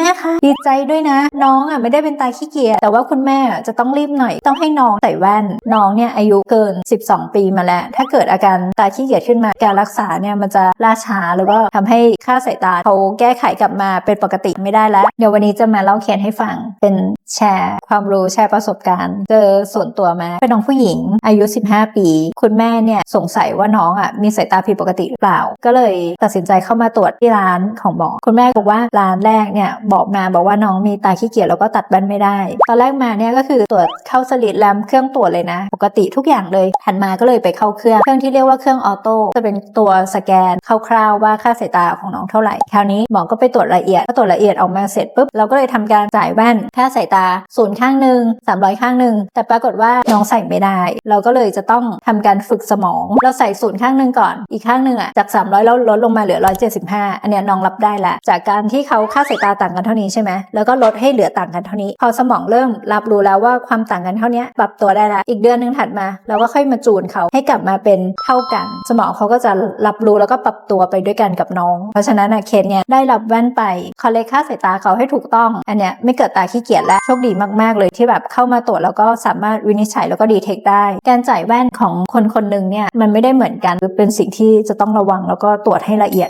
แม่คะดีใจด้วยนะ น้องอะไม่ได้เป็นตาขี้เกียจแต่ว่าคุณแม่จะต้องรีบหน่อย ต้องให้น้องใส่แว่น น้องเนี่ยอายุเกิน 12 ปีมาแล้ว ถ้าเกิดอาการตาขี้เกียจขึ้นมาการรักษาเนี่ยมันจะล่าช้าแล้วก็ทำให้ค่าสายตาเขาแก้ไขกลับมาเป็นปกติไม่ได้แล้ว เดี๋ยววันนี้จะมาเล่าเขียนให้ฟังเป็นแชร์ ความรู้แชร์ประสบการณ์ เจอส่วนตัวมาเป็นน้องผู้หญิง อายุ 15 ปี คุณแม่เนี่ยสงสัยว่าน้องอะมีสายตาผิดปกติหรือเปล่า ก็เลยตัดสินใจเข้ามาตรวจที่ร้านของหมอคุณแม่บอกว่าร้านแรกเนี่ยบอกมาบอกว่าน้องมีตาขี้เกียจแล้วก็ตัดแว่นไม่ได้ ตอนแรกมาเนี่ยก็คือตรวจเข้าสลิดแลมเครื่องตรวจเลยนะ ปกติทุกอย่างเลยถัดมาก็เลยไปเข้าเครื่องเครื่องที่เรียกว่าเครื่องออโต้จะเป็นตัวสแกนคร่าวๆว่าค่าสายตาของน้องเท่าไหร่คราวนี้หมอก็ไปตรวจละเอียดพอตรวจละเอียดออกมาเสร็จปุ๊บเราก็เลยทำการจ่ายแว่นค่าสายตาศูนย์ข้างหนึ่ง300 ข้างหนึ่งแต่ปรากฏว่าน้องใส่ไม่ได้ เราก็เลยจะต้องทำการฝึกสมอง เราใส่ศูนย์ข้างหนึ่งก่อนอีกข้างหนึ่งอะจาก 300แล้วลดลงมาเหลือ 175 อันเนี้ยน้องรับได้แล้วจากการที่เขาค่าสายตาต่างกันเท่านี้ใช่ไหมแล้วก็ลดให้เหลือต่างกันเท่านี้ พอสมองเริ่มรับรู้แล้วว่าความต่างกันเท่านี้ปรับตัวได้ล้วอีกเดือนหนึงถัดมาเราก็ค่อยมาจูนเขาให้กลับมาเป็นเท่ากัน สมองเขาก็จะรับรู้แล้วก็ปรับตัวไปด้วยกันกับน้อง เพราะฉะนั้นอะเคสเนี่ยได้รับแว่นไปคอลเลกค่าสายตาเขาให้ถูกต้อง อันเนี้ยไม่เกิดตาขี้เกียจและโชคดีมากๆ เลยที่แบบเข้ามาตรวจแล้วก็สามารถวินิจฉัยแล้วก็ดีเทคได้ การจ่ายแว่นของคนคนหนึ่งเนี่ยมันไม่ได้เหมือนกันเป็นสิ่งที่จะต้องระวังแล้วก็ตรวจให้ละเอียด